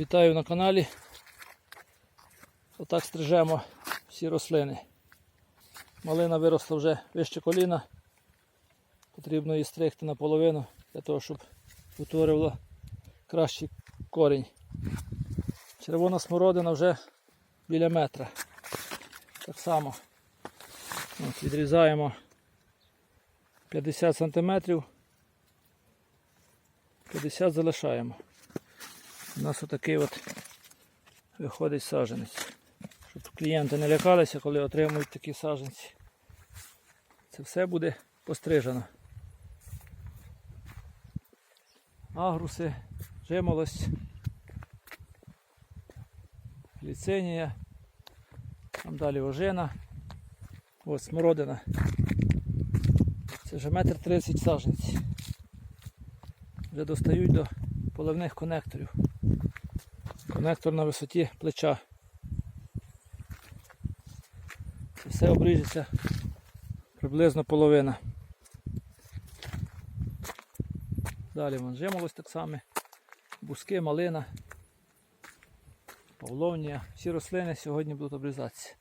Вітаю на каналі. Отак стрижемо всі рослини. Малина виросла вже вище коліна. Потрібно її стригти наполовину для того, щоб утворювала кращий корінь. Червона смородина вже біля метра. Так само От, відрізаємо 50 см, 50 залишаємо. У нас отакий от виходить саджанець. Щоб клієнти не лякалися, коли отримують такі саджанці. Це все буде пострижено. Агруси, жимолость, ліцинія, там далі ожина, ось смородина. Це вже метр тридцять саджанців. Вже достають до поливних конекторів. Конектор на висоті плеча. Все обріжеться приблизно половина. Далі вон жимолось так само, буски, малина, павловнія. Всі рослини сьогодні будуть обрізатися.